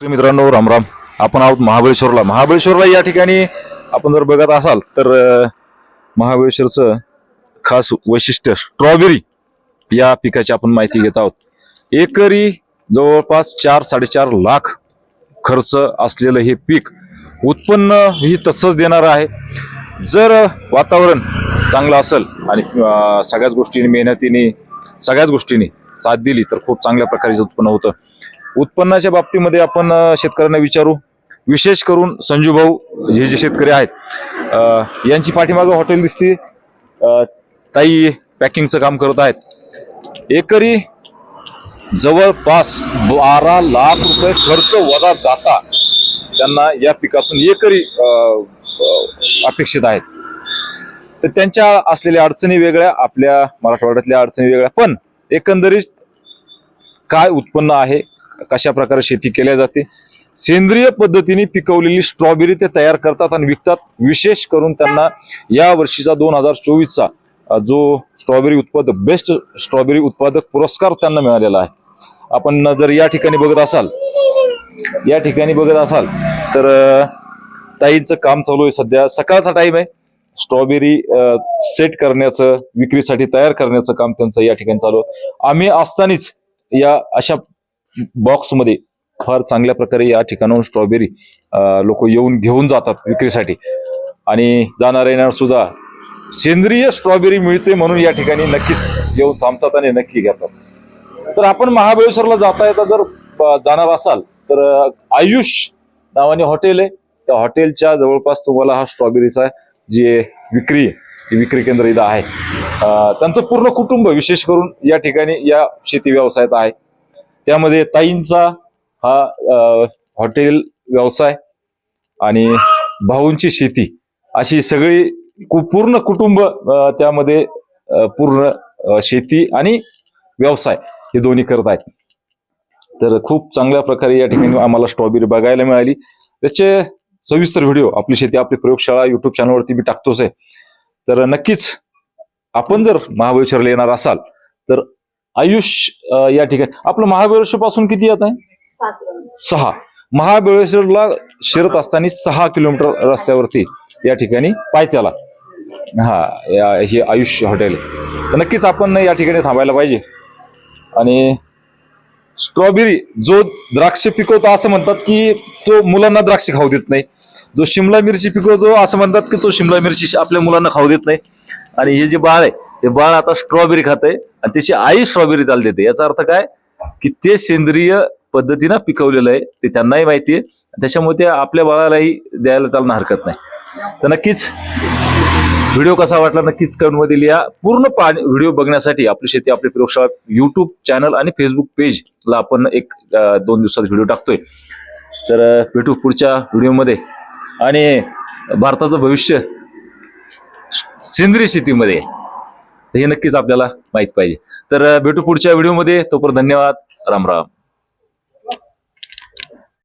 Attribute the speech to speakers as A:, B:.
A: मित्रांनो राम राम. आपण आहोत महाबळेश्वरला. महाबळेश्वरला या ठिकाणी आपण जर बघत असाल तर महाबळेश्वरचं खास वैशिष्ट्य स्ट्रॉबेरी या पिकाची आपण माहिती घेत आहोत. एकरी जवळपास चार साडेचार लाख खर्च असलेलं हे पीक उत्पन्न ही तसंच देणार आहे. जर वातावरण चांगलं असेल आणि सगळ्याच गोष्टीने मेहनतीने सगळ्याच गोष्टीने साथ दिली तर खूप चांगल्या प्रकारचं उत्पन्न होतं. उत्पन्नाच्या बाबतीमध्ये आपण शेतकऱ्यांना विचारू. विशेष करून संजू भाऊ जे जे शेतकरी आहेत यांची पाठीमागं हॉटेल दिसते. ताई पॅकिंगचं काम करत आहेत. एकरी जवळपास बारा लाख रुपये खर्च वजा जाता त्यांना या पिकातून एकरी अपेक्षित आहेत. तर त्यांच्या असलेल्या अडचणी वेगळ्या आपल्या मराठवाड्यातल्या अडचणी वेगळ्या. पण एकंदरीत काय उत्पन्न आहे कशा प्रकारे शेती केल्या जाते? सेंद्रिय पद्धतीने पिकवलेली स्ट्रॉबेरी ते तयार करतात आणि विकतात. विशेष करून त्यांना या वर्षीचा दोन हजार चोवीसचा जो स्ट्रॉबेरी उत्पादक बेस्ट स्ट्रॉबेरी उत्पादक पुरस्कार त्यांना मिळालेला आहे. आपण जर या ठिकाणी बघत असाल या ठिकाणी बघत असाल तर ताईचं काम चालू आहे सध्या. सकाळचा टाइम आहे. स्ट्रॉबेरी सेट करण्याचं विक्रीसाठी तयार करण्याचं काम त्यांचं या ठिकाणी चालू आहे. आम्ही असतानीच या अशा बॉक्समध्ये फार चांगल्या प्रकारे या ठिकाणाहून स्ट्रॉबेरी लोक येऊन घेऊन जातात विक्रीसाठी. आणि जाणार येणार सुद्धा सेंद्रिय स्ट्रॉबेरी मिळते म्हणून या ठिकाणी नक्कीच येऊन थांबतात आणि नक्की घेतात. तर आपण महाबळेश्वरला जाता येता जर जाणार असाल तर आयुष नावाने हॉटेल आहे. त्या हॉटेलच्या जवळपास तुम्हाला हा स्ट्रॉबेरीचा जे विक्री आहे, विक्री केंद्र इथं आहे. त्यांचं पूर्ण कुटुंब विशेष करून या ठिकाणी या शेती व्यवसायात आहे. त्यामध्ये ताईंचा हा हॉटेल व्यवसाय आणि भाऊंची शेती अशी सगळी कु- पूर्ण कुटुंब त्यामध्ये पूर्ण शेती आणि व्यवसाय हे दोन्ही करत आहेत. तर खूप चांगल्या प्रकारे या ठिकाणी आम्हाला स्ट्रॉबेरी बघायला मिळाली. त्याचे सविस्तर व्हिडिओ आपली शेती आपली प्रयोगशाळा युट्यूब चॅनलवरती मी टाकतोच आहे. तर नक्कीच आपण जर महाबळेश्वरला येणार असाल तर आयुष या ठिकाणी. आपलं महाबळेश्वर पासून किती येत आहे? सहा. महाबळेश्वरला शिरत असताना सहा किलोमीटर रस्त्यावरती या ठिकाणी पायथ्याला. हा या हे आयुष हॉटेल तर नक्कीच आपण या ठिकाणी थांबायला पाहिजे. आणि स्ट्रॉबेरी जो द्राक्ष पिकवतो असं म्हणतात की तो मुलांना द्राक्ष खाऊ देत नाही. जो शिमला मिरची पिकवतो असं म्हणतात की तो शिमला मिरची आपल्या मुलांना खाऊ देत नाही. आणि हे जे बाळ आहे ते बाळ आता स्ट्रॉबेरी खात आहे आणि त्याची आई स्ट्रॉबेरी चाल देते. याचा अर्थ काय? की ते सेंद्रिय पद्धतीनं पिकवलेलं आहे ते त्यांनाही माहिती आहे. त्याच्यामुळे ते आपल्या बाळालाही द्यायला त्यांना हरकत नाही. तर नक्कीच व्हिडिओ कसा वाटला नक्कीच कमेंटमध्ये लिहा. पूर्ण पाणी व्हिडिओ बघण्यासाठी आपली शेती आपली प्रयोगशाळा युट्यूब चॅनल आणि फेसबुक पेजला आपण एक दोन दिवसात व्हिडिओ टाकतोय. तर भेटू पुढच्या व्हिडिओमध्ये. आणि भारताचं भविष्य सेंद्रिय शेतीमध्ये. आहे. हे नक्कीच आपल्याला माहीत पाहिजे. तर भेटू पुढच्या व्हिडिओमध्ये. तोपर्यंत धन्यवाद. राम राम.